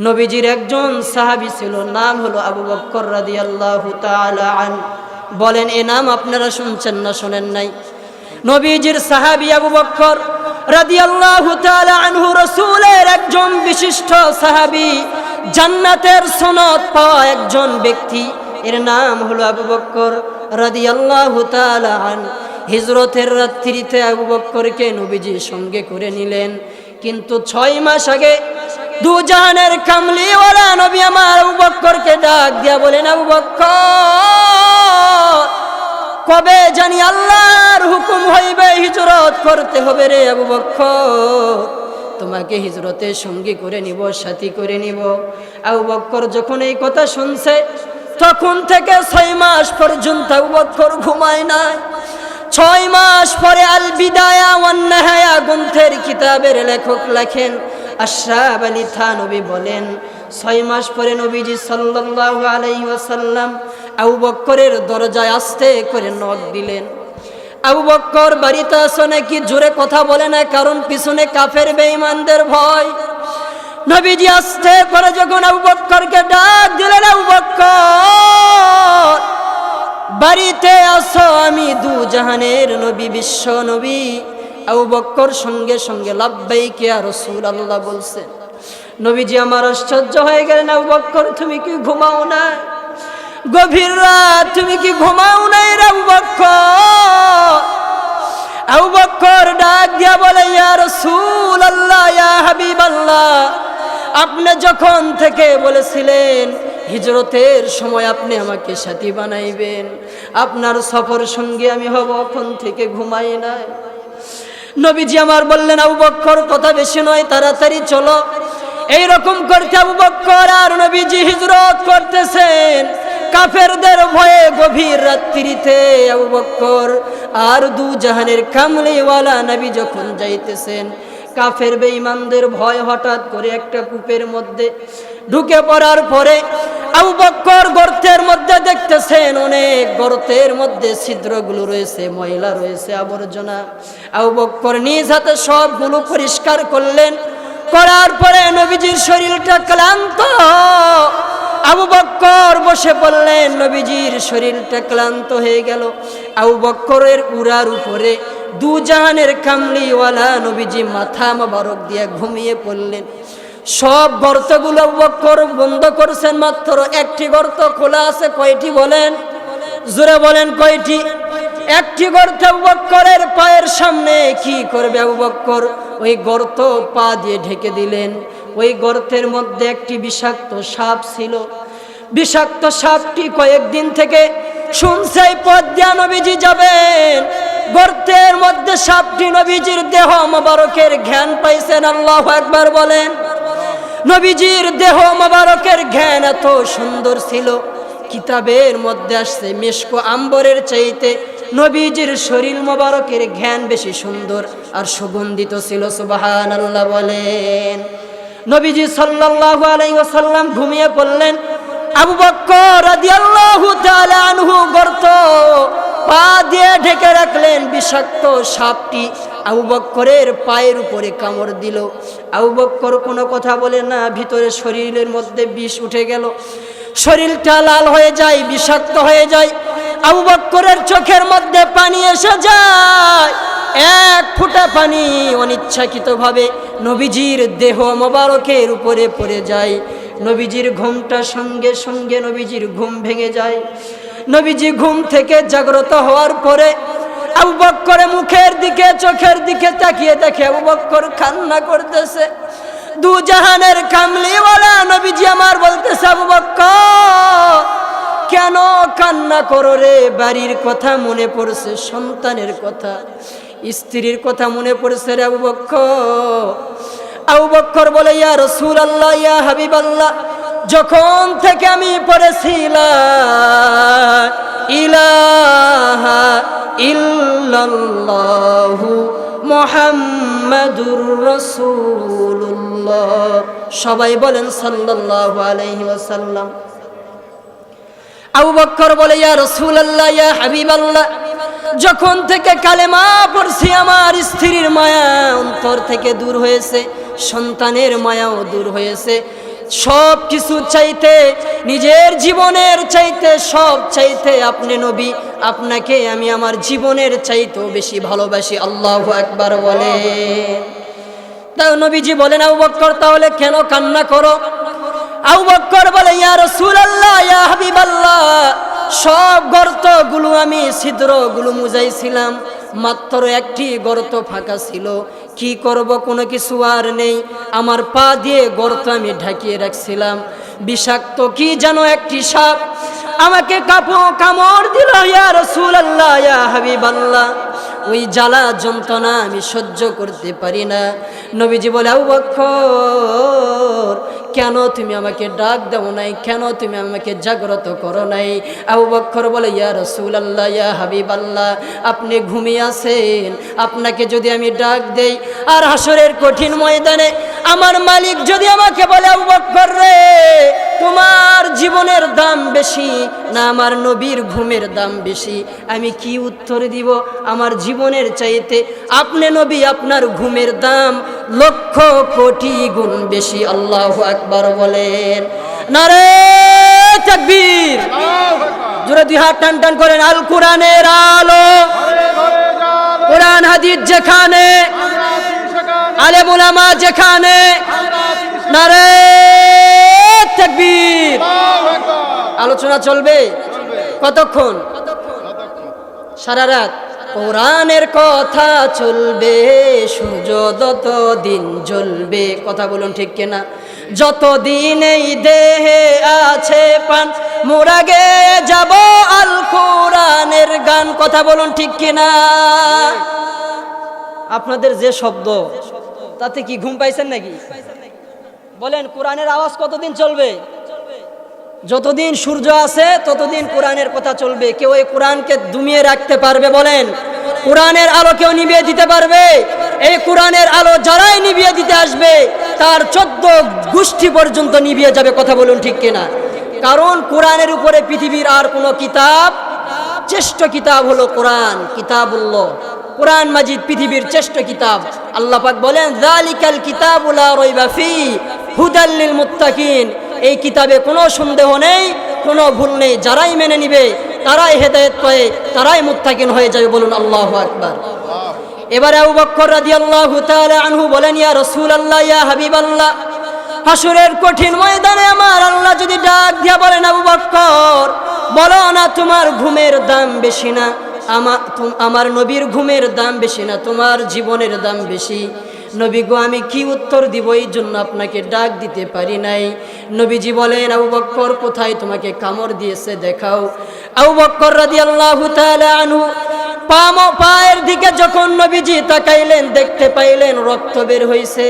নবীজির একজন সাহাবি ছিল, নাম হলো আবু বক্কর রাদিয়াল্লাহু তাআলা আন। বলেন, এ নাম আপনারা শুনছেন না শোনেন নাই? নবীজির সাহাবি আবু বক্কর রাদিয়াল্লাহু তাআলা আনহু রাসূলের একজন বিশিষ্ট সাহাবি, জান্নাতের সনদ পাওয়া একজন ব্যক্তি। এর নাম হলো আবু বক্কর রাদিয়াল্লাহু তাআলা আন। হিজরতের রাত্রিতে আবু বক্করকে নবীজি সঙ্গে করে নিলেন। কিন্তু ছয় মাস আগে দু জাহানের কামলিওয়ালা নবী আমার আবু বক্করকে ডাক দিয়া বলেন, আবু বক্কর, কবে জানি আল্লাহর হুকুম হইবে হিজরত করতে হবে রে আবু বক্কর? তোমাকে হিজরতে সঙ্গী করে নিব, সাথী করে নিব। আবু বক্কর যখন এই কথা শুনছে, তখন থেকে ছয় মাস পর্যন্ত আবু বক্কর ঘুমায় নাই। ছয় মাস পরে আল বিদায়া ওয়ান্নাহায়া গ্রন্থের কিতাবের লেখক লেখেন আশরাফ আলী থানবী বলেন, ছয় মাস পরে নবীজি সাল্লাল্লাহু আলাইহি ওয়াসাল্লাম আবু বক্করের দরজায় আস্তে করে নখ দিলেন। আবু বক্কর, বাড়িতে আসো নাকি? জোরে কথা বলে না, কারণ পিছনে কাফের বেঈমানদের ভয়। নবীজি আস্তে করে যখন আবু বক্করকে ডাক দিলেন, আবু বক্কর, বাড়িতে আসো আমি দু জাহানের নবী, বিশ্ব নবী। আবু বক্কর সঙ্গে সঙ্গে লাভবাই আর রসুল আল্লাহ বলছেন নবীজি আমার আশ্চর্য হয়ে গেলেন, আবু বক্কর, তুমি কি ঘুমাও না গভীর রাত, তুমি কি ঘুমাও না এর আবু বক্কর? আবু বক্কর ডাক দিয়া বলে, ইয়া রসুল আল্লাহ ইয়া হাবিব আল্লাহ আপনি যখন থেকে বলেছিলেন, হিজরতের সময় আপনি আমাকে সাথী বানাইবেন, আপনার সফর সঙ্গে আমি হব, এখন থেকে ঘুমাই নাই। নবীজি আমার বললেন, আবু বক্কর, কথা বেশি নয়, তাড়াতাড়ি চলো। এই রকম করতে আবু বক্কর আর নবীজি হিজরত করতেছেন। কাফেরদের ভয়ে গভীর রাত্রিতে আবু বক্কর আর দু জাহানের কামলিওয়ালা নবী যখন যাইতেছেন কাফের বেঈমানদের ভয় হঠাৎ করে একটা কূপের মধ্যে ঢুকে পড়ার পরে আবু বক্কর গর্তের মধ্যে দেখতেছেন অনেক গর্তের মধ্যে ছিদ্রগুলো রয়েছে, ময়লা রয়েছে, আবর্জনা। আবু বক্কর নিজ হাতে সবগুলো পরিষ্কার করলেন। করার পরে নবীজির শরীরটা ক্লান্ত। আবু বক্কর বসে পড়লেন, নবীজির শরীরটা ক্লান্ত হয়ে গেল। আবু বক্করের উড়ার উপরে দু জাহানের কামলিওয়ালা নবীজি মাথা মোবারক দিয়ে ঘুমিয়ে পড়লেন। সব গর্তগুলো বন্ধ করছেন মাত্র একটি গর্ত খোলা আছে, কয়টি বলেন? জোরে বলেন কয়টি? একটি গর্ত বক্করের পায়ের সামনে কি করবে বক্কর ওই গর্ত পা দিয়ে ঢেকে দিলেন। ওই গর্তের মধ্যে একটি বিষাক্ত সাপ ছিল। বিষাক্ত সাপটি কয়েকদিন থেকে শুনছে দিয়া নবীজি যাবেন। গর্তের মধ্যে সাপটি নবীজির দেহ মোবারকের জ্ঞান পাইছেন, আল্লাহ একবার বলেন। নবীজির দেহ মোবারকের জ্ঞান এত সুন্দর ছিল। কিতাবের মধ্যে আসছে, মেশকো আম্বরের চাইতে নবীজির শরীর মোবারকের জ্ঞান বেশি সুন্দর আর সুগন্ধিত ছিল সুবাহান আল্লাহ বলেন। নবীজি সাল্লাল্লাহু আলাই ওসাল্লাম ঘুমিয়ে পড়লেন আবু বক্কর আনহু গর্ত পা দিয়ে ঢেকে রাখলেন বিষাক্ত সাপটি। আবু বক্করের পায়ের উপরে কামড় দিল। আবু বক্কর কোনো কথা বলে না, ভিতরে শরীরের মধ্যে বিষ উঠে গেল। শরীরটা লাল হয়ে যায়, বিষাক্ত হয়ে যায়। আবু বক্করের চোখের মধ্যে পানি এসে যায়। এক ফুটা পানি অনিচ্ছাকৃতভাবে নবীজির দেহ মোবারকের উপরে পড়ে যায়। নবীজির ঘুমটা সঙ্গে সঙ্গে নবীজির ঘুম ভেঙে যায়। নবীজি ঘুম থেকে জাগ্রত হওয়ার পরে আবু বক্করে মুখের দিকে, চোখের দিকে তাকিয়ে দেখে আবু বক্কর কান্না করতেছে। দু জাহানের কামলিওয়ালা নবীজি আমার বলতেছে, আবু বক্কর, কেন কান্না করো রে? বাড়ির কথা মনে পড়ছে, সন্তানের কথা, স্ত্রীর কথা মনে পড়ছে রে আবু বক্কর। আবু বক্কর বলে, ইয়া রসুল আল্লাহ ইয়া হাবিব আল্লাহ যখন থেকে আমি পড়েছিলাম, ইলাহা ইল্লাল্লাহু মোহাম্মদুর রসুল্লাহ সবাই বলেন, সাল্লাল্লাহু আলাইহি ওয়াসাল্লাম। আবু বক্কর বলে, ইয়া রসুলাল্লাহ, ইয়া হাবিবাল্লাহ, যখন থেকে কালেমা পড়ছি, আমার স্ত্রীর মায়া অন্তর থেকে দূর হয়েছে। সন্তানের মায়াও দূর হয়েছে। সব কিছু চাইতে, নিজের জীবনের চাইতে, সব চাইতে আপনি নবী। আপনাকে আমি আমার জীবনের চাইতেও বেশি ভালোবাসি। আল্লাহ একবার বলে। তাও নবীজি বলেন, আবু বক্কর, তাহলে কেন কান্না করো? আবু বক্কর বলে, ইয়া রাসূলুল্লাহ, ইয়া হাবিবাল্লাহ, সব গর্তগুলো আমি ছিদ্রগুলো মুজাইছিলাম। মাত্র একটি গর্ত ফাঁকা ছিল। কি করব কোনো কিছু আর নেই। আমার পা দিয়ে গর্ত আমি ঢাকিয়ে রাখছিলাম। বিষাক্ত কি যেন একটি সাপ আমাকে কাপড় কামড় দিল, ইয়া রাসূলুল্লাহ, ইয়া হাবিবাল্লাহ। ওই জ্বালা যন্ত্রণা আমি সহ্য করতে পারি না। নবীজি বলে, আবু বক্কর কেন তুমি আমাকে ডাক দেও নাই? কেন তুমি আমাকে জাগ্রত করো নাই? আবু বক্কর বলে, ইয়া রসুল আল্লাহ ইয়া হাবিব আল্লাহ আপনি ঘুমিয়ে আছেন। আপনাকে যদি আমি ডাক দেই, আর হাসরের কঠিন ময়দানে আমার মালিক যদি আমাকে বলে, আবু বক্কর রে তোমার জীবনের দাম বেশি না আমার নবীর ঘুমের দাম বেশি? আমি কি উত্তর দিব? আমার জীবনের চাইতে আপনি নবী আপনার ঘুমের দাম লক্ষ কোটি গুণ বেশি। আল্লাহ আকবার বলেন। নারে তাকবীর। জোরে দুই হাত টান টান করেন। আল কোরআনের আলো। কোরআন, হাদিস যেখানে আলে মুলামা যেখানে, নারে তাকবীর। আলোচনা চলবে? কতক্ষণ? সারা রাত। কোরআনের কথা চলবে সূর্য যত দিন জ্বলবে। কথা বলুন ঠিক কিনা? যতদিন এই দেহে আছে পান মোরাগে যাব আল কোরআনের গান। কথা বলুন ঠিক কিনা? আপনাদের যে শব্দ তাতে কি ঘুম পাইছেন নাকি? বলেন, কোরআনের আওয়াজ কতদিন চলবে? যতদিন সূর্য আছে, ততদিন কোরআনের কথা চলবে। কেউ এই কোরআনকে দুমিয়ে রাখতে পারবে বলেন? কোরআনের আলো কেউ নিভিয়ে দিতে পারবে? এই কোরআনের আলো যারাই নিভিয়ে দিতে আসবে, তার চোদ্দ গোষ্ঠী পর্যন্ত নিভিয়ে যাবে, কথা বলুন ঠিক কিনা? কারণ কোরআনের উপরে পৃথিবীর আর কোনো কিতাব, শ্রেষ্ঠ কিতাব হলো কোরআন, কিতাবুল্লাহ। কোরআন মাজিদ পৃথিবীর শ্রেষ্ঠ কিতাব। আল্লাহ বলেন জালিকাল কিতাবুলা রইবা ফি হুদাল্লিল মুত্তাকিন। এই কিতাবে কোনো সন্দেহ নেই, কোনো ভুল নেই। যারাই মেনে নিবে, তারাই হেদায়েত পায়, তারাই মুত্তাকিন হয়ে যাবে বলুন আল্লাহু আকবার। এবারে আবু বক্কর রাদিয়াল্লাহু তাআলা আনহু বলেন, ইয়া রাসূলুল্লাহ, ইয়া হাবিবাল্লাহ হাসুরের কঠিন ময়দানে আমার আল্লাহ যদি ডাক দিয়া বলেন, আবু বক্কর, বলো না তোমার ঘুমের দাম বেশি না আমার নবীর ঘুমের দাম বেশি না, তোমার জীবনের দাম বেশি। নবী গো, আমি কি উত্তর দিব? এই জন্য আপনাকে ডাক দিতে পারি নাই। নবীজি বলেন, আবু বক্কর, কোথায় তোমাকে কামড় দিয়েছে দেখাও। আবু বক্কর রাজি আল্লাহ আনু পায়ের দিকে যখন নবীজি তাকাইলেন, দেখতে পাইলেন রক্ত বের হইছে।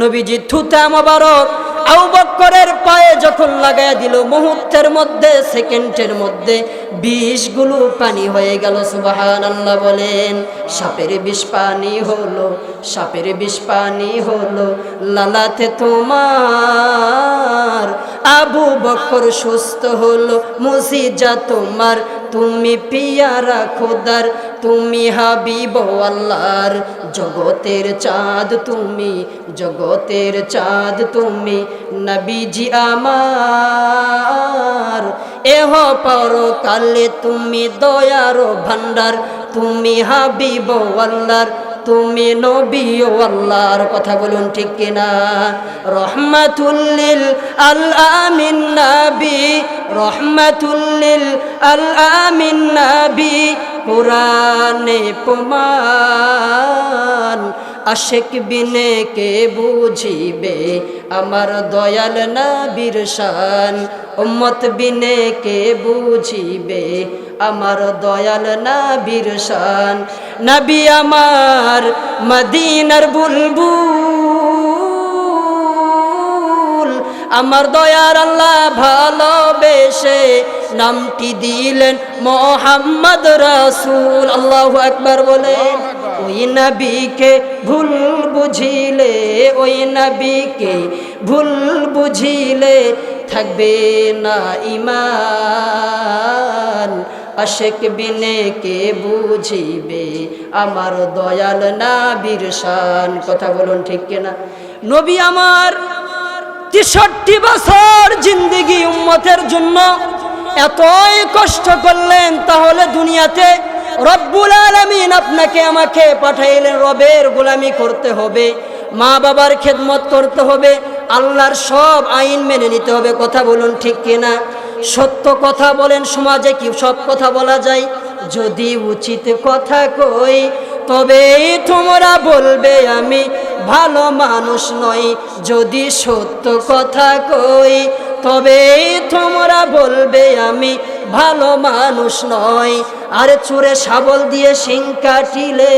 নবীজি থুতা মোবারক আবু বক্করের পায়ে যখন লাগায় দিল, মুহূর্তের মধ্যে, সেকেন্ডের মধ্যে বিষগুলো পানি হয়ে গেল সুবাহান আল্লাহ বলেন। সাপের বিষ পানি হলো, সাপের বিষ পানি হলো, লালাতে তোমার আবু বক্কর সুস্থ হলো মুসিজা তোমার। তুমি পিয়ারা খোদার, তুমি হাবিব আল্লাহর। জগতের চাঁদ তুমি, জগতের চাঁদ তুমি, নবীজি আমার। এহ পর কালে তুমি দয়ার ভান্ডার তুমি হাবিব আল্লাহর। তুমি নবী ও আল্লাহর কথা বলুন ঠিক কিনা? রহমাতুল্লিল আল আমিন নাবি রহমাতুল্লিল আল আমিন নাবি, কোরআনে প্রমাণ। আশেক বিনে কে বুঝিবে আমার দয়াল নবীর শান? উম্মত বিনে কে বুঝিবে আমার দয়াল নবীর শান। নবী আমার মদিনার বুলবুল। আমার দয়ার আল্লাহ ভালোবেসে নামটি দিলেন মোহাম্মদ রাসূল। আল্লাহু আকবার বলে ওই নবীকে ভুল বুঝিলে, ওই নবীকে ভুল বুঝিলে থাকবে না ইমান। আশেক বিনে কে বুঝিবে? আমার দয়াল না শান। কথা বলুন ঠিক কিনা? নবী আমার তেষট্টি বছর জিন্দিগি উম্মতের জন্য এতই কষ্ট করলেন, তাহলে দুনিয়াতে রব্বুল আলমিন আপনাকে আমাকে পাঠাইলেন, রবের গোলামি করতে হবে, মা বাবার খেদমত করতে হবে, আল্লাহর সব আইন মেনে নিতে হবে। কথা বলুন ঠিক কিনা? সত্য কথা বলেন সমাজে কি সব কথা বলা যায়? যদি উচিত কথা কই তবে তোমরা বলবে আমি ভালো মানুষ নই। যদি সত্য কথা কই তবে তোমরা বলবে আমি ভালো মানুষ নয় আরে চোরে শাবল দিয়ে শিং কাটিলে,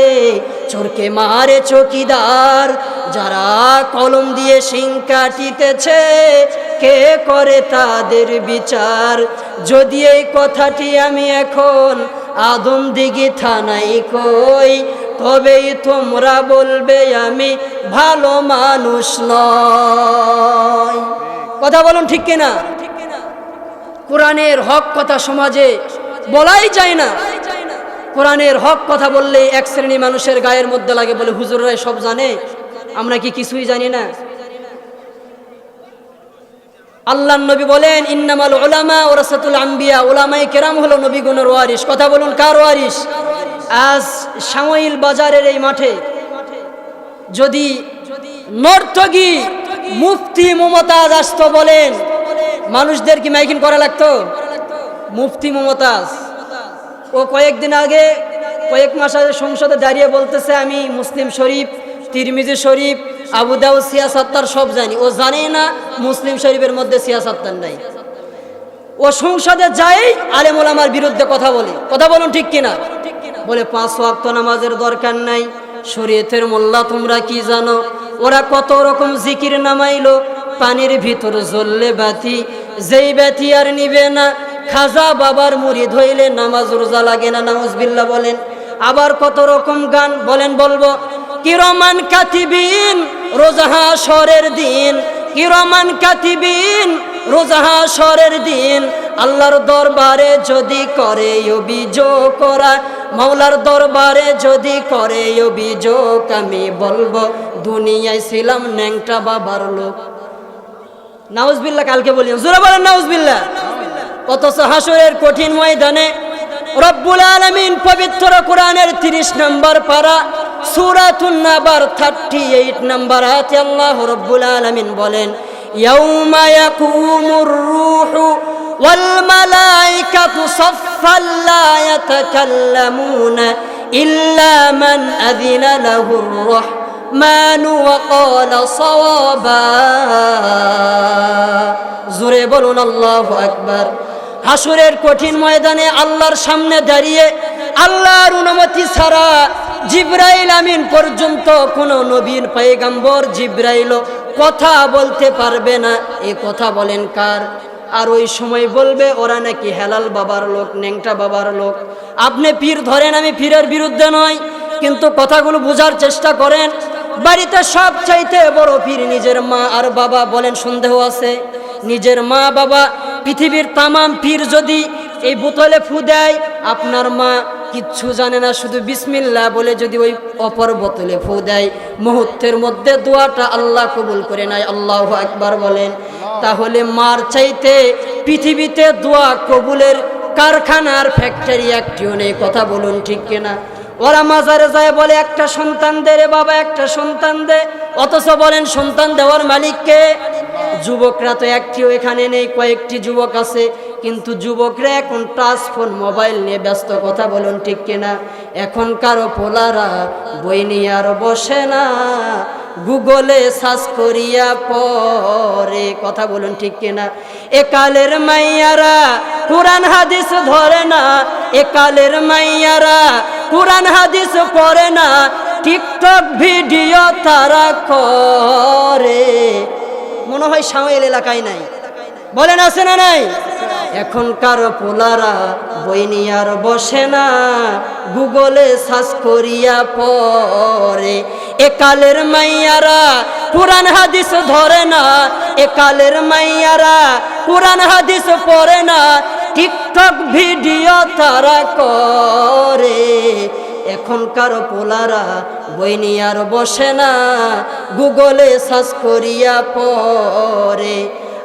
চোরকে মারে চকিদার। যারা কলম দিয়ে শিং কাটিতেছে, কে করে তাদের বিচার? যদি এই কথাটি আমি এখন আদম দিঘি থানাই কই, তবেই তোমরা বলবে আমি ভালো মানুষ নয় কথা বলুন ঠিক কিনা? কোরআনের হক কথা সমাজে বলাই যায় না। কোরআনের হক কথা বললে এক শ্রেণি মানুষের গায়ের মধ্যে লাগে বলে হুজুররাই সব জানে। আমরা কি কিছুই জানি না। আল্লাহ নবী বলেন, ইন্নামাল ওলামা ওরাসাতুল আম্বিয়া। ওলামাই কেরাম হলো নবীগুণের ওয়ারিস কথা বলুন, কার ওয়ারিস আজ সাময়িল বাজারের এই মাঠে যদি নর্তকী মুফতি মমতাজ আসতো বলেন, মানুষদের কি মাইকিন করা লাগতো? মুফতি মমতাজ। ও কয়েকদিন আগে, কয়েক মাস আগে সংসদে দাঁড়িয়ে বলতেছে, আমি মুসলিম শরীফ, তিরমিজি শরীফ আবু দাউদ সিয়াসাত্তার সব জানি। ও জানে না মুসলিম শরীফের মধ্যে সিয়াসাত্তার নাই। ও সংসদে যাই আলেমুল আমার বিরুদ্ধে কথা বলে। কথা বলুন ঠিক কিনা? বলে, পাঁচ ওয়াক্ত নামাজের দরকার নাই। শরীয়তের মোল্লা, তোমরা কি জানো? ওরা কত রকম জিকির নামাইলো। পানির ভিতর জ্বললে বাতি, যেই বাতি আর নিবে না খাজা বাবার মুড়ি ধইলে নামাজ রোজা লাগে না নামাজ বিল্লা বলেন। আবার কত রকম গান, বলেন বলব। কিরমান কাতিবিন রোজাহা সরের দিন। কিরমান কাতিবিন রোজাহা সরের দিন। আল্লাহর দরবারে যদি করে অভিযোগ করা, মাওলার দরবারে যদি করে অভিযোগ, আমি বলব, দুনিয়ায় ছিলাম ন্যাংটা বাবার লোক। নাউজবিল্লা কালকে বলি, জোরে বলেন নাউজবিল্লা অথচ হাসরের কঠিন ময়দানে রব্বুল আলমিন পবিত্র কোরআনের তিরিশ নম্বর পারা সুরাতুন নাবার থার্টি এইট নম্বর হাতে আল্লাহ রব্বুল আলমিন বলেন يوم يقوم الروح والملائكة صفا لا يتكلمون إلا من أذن له الرحمن وقال صوابا জোরে বলুন আল্লাহ আকবার হাসুরের কঠিন ময়দানে আল্লাহর সামনে দাঁড়িয়ে আল্লাহর অনুমতি ছাড়া জিব্রাইল আমিন পর্যন্ত কোনো নবীন পাইগাম্বর জিব্রাইল কথা বলতে পারবে না। এ কথা বলেন কার? আর ওই সময় বলবে, ওরা নাকি হেলাল বাবার লোক, ন্যাংটা বাবার লোক। আপনি পীর ধরেন, আমি পীরের বিরুদ্ধে নয় কিন্তু কথাগুলো বোঝার চেষ্টা করেন। বাড়িতে সব চাইতে বড় পীর নিজের মা আর বাবা বলেন, সন্দেহ আছে? নিজের মা বাবা পৃথিবীর তামাম পীর যদি এই বোতলে ফু দেয়, আপনার মা কিচ্ছু জানে না, শুধু বিসমিল্লা বলে যদি ওই অপর বোতলে ফু দেয়। মুহূর্তের মধ্যে দোয়াটা আল্লাহ কবুল করে নেয়, আল্লাহ একবার বলেন। তাহলে মার চাইতে পৃথিবীতে দোয়া কবুলের কারখানার ফ্যাক্টরি একটিও নেই, কথা বলুন ঠিক কিনা? ওরা মাজারে যায় বলে, একটা সন্তান দে রে বাবা, একটা সন্তান দে। অথচ বলেন, সন্তান দেওয়ার মালিককে যুবকরা তো একটিও এখানে নেই, কয়েকটি যুবক আছে, কিন্তু যুবকরা এখন টাচ ফোন, মোবাইল নিয়ে ব্যস্ত, কথা বলুন ঠিক কিনা? এখনকার পোলারা বই নিয়ে আর বসে না, গুগলে সার্চ করিয়া পরে কথা বলুন ঠিক কিনা? একালের মাইয়ারা কোরআন, হাদিস ধরে না একালের মাইয়ারা কোরআন, হাদিস পড়ে না, টিকটক ভিডিও তারা করে। মনে হয় সাঁওয়াল এলাকায় নাই। বলেন, আছে না নাই? এখনকার পোলারা বই আর বসে না। গুগলে সার্চ করিয়া পরে একালের মাইয়ারা কোরআন, হাদিস ধরে না। একালের মাইয়ারা কোরআন, হাদিস পড়ে না। টিকটক ভিডিও তারা করে। এখনকার পোলারা বই নিয়ে আর বসে না গুগলে সার্চ করিয়া পরে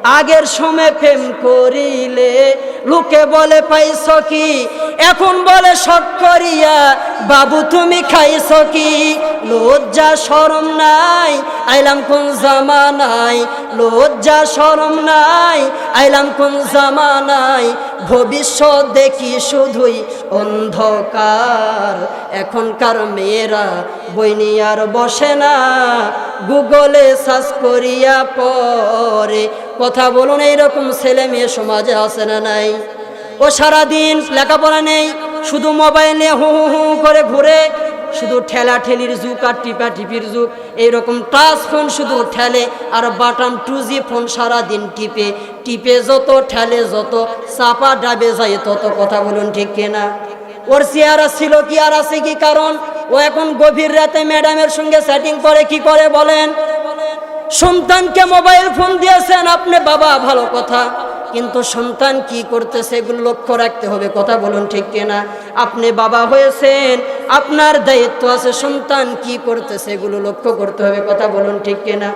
আগের সময় প্রেম করিলে। লোকে বলে, পাইছ কি? এখন বলে, শখ করিয়া বাবু, তুমি খাইছ কি? লজ্জা, শরম নাই, আইলাম কোন জামানাই লজ্জা, শরম নাই, আইলাম কোন জামা নাই ভবিষ্যৎ দেখি শুধুই অন্ধকার। এখনকার মেয়েরা বই নিয়ে আর বসে না। গুগলে সার্চ করিয়া পরে কথা বলুন, এইরকম ছেলে মেয়ে সমাজে আছে না নাই? ও সারাদিন লেখাপড়া নেই, শুধু মোবাইলে হু হু হু করে ঘুরে, শুধু ঠেলা ঠেলির যুগ আর টিপা টিপির যুগ, এইরকম টাচ ফোন শুধু ঠেলে আর বাটাম টু জি ফোন সারাদিন টিপে টিপে যত, ঠেলে যত, চাপা, ডাবে যায়, তত কথা বলুন ঠিক কিনা? ওর চেয়ারা ছিল কি আর আছে কি কারণ? ও এখন গভীর রাতে ম্যাডামের সঙ্গে সেটিং করে কি করে বলেন? সন্তানকে মোবাইল ফোন দিয়েছেন আপনি বাবা, ভালো কথা। কিন্তু সন্তান কি করতেছে এগুলো লক্ষ্য রাখতে হবে, কথা বলুন ঠিক কিনা? আপনি বাবা হয়েছেন, আপনার দায়িত্ব আছে, সন্তান কি করতেছে এগুলো লক্ষ্য করতে হবে, কথা বলুন ঠিক কিনা?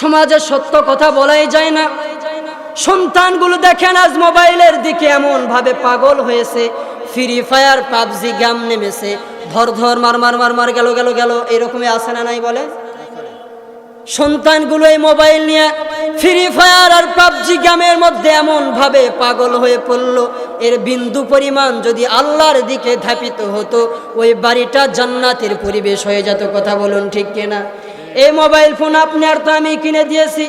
সমাজে সত্য কথা বলাই যায় না। সন্তানগুলো দেখেন আজ মোবাইলের দিকে এমন ভাবে পাগল হয়েছে ফ্রি ফায়ার পাবজি গেম নেমেছে, ধর ধর মার মার মার মার গেল গেল গেল, এরকমই আসে না নাই বলে? সন্তানগুলো এই মোবাইল নিয়ে ফ্রি ফায়ার আর পাবজি গেমের মধ্যে এমন ভাবে পাগল হয়ে পড়ল, এর বিন্দু পরিমাণ যদি আল্লাহর দিকে ধাপিত হতো, ওই বাড়িটা জান্নাতের পরিবেশ হয়ে যেত, কথা বলুন ঠিক কিনা? এই মোবাইল ফোন আপনি আর তো আমি কিনে দিয়েছি।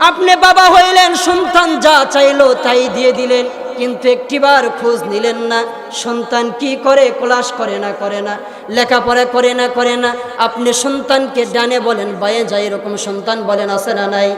আপনি বাবা হইলেন সন্তান, যা চাইলো তাই দিয়ে দিলেন। কিন্তু একটিবার খোঁজ নিলেন না। সন্তান কি করে ক্লাস করে না করে না, লেখাপড়া করে না করে না। আপনি সন্তানকে ডানে বলেন, বায়ে যায় এরকম সন্তান বলেন, আছে না নাই?